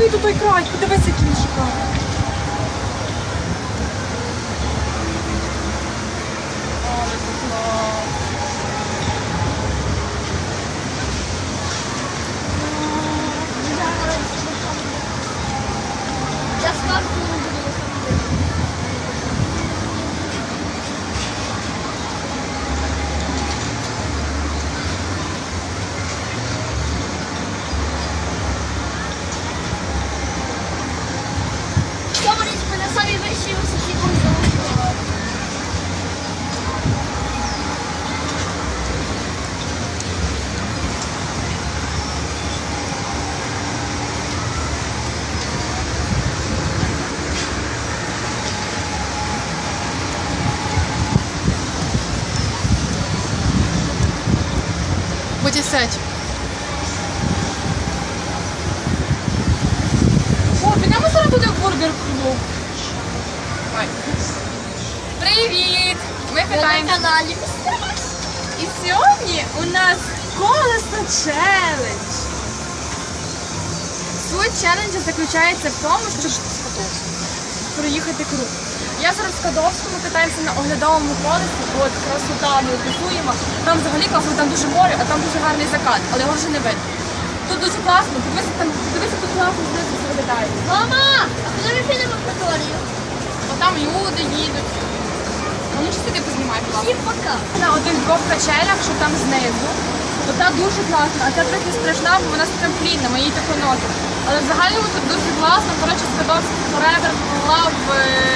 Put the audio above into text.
стоїть у той край, подивися, який він шикарний. Ми на Привіт! Ми Ми на каналі. І сьогодні у нас колесо челендж. Суть челенджу заключається в тому, щоб проїхати круг. Я зараз в Скадовському катаємося на оглядовому колесі, от красота, ми описуємо. Там взагалі класно, там дуже море, а там дуже гарний закат, але його вже не видно. Тут дуже класно, дивися, там, дивися, тут класно знизу все виглядає. Мама, а коли ми підемо в акваторію? Бо там люди їдуть. А ну чи ти познімай, будь. Всім пока. На отих двох качелях, що там знизу. Ота дуже класна, а ця трохи страшна, бо вона трамплінна, ми її тако носимо. Але взагалі тут дуже класно. Коротше, Скадовський Forever Love. е,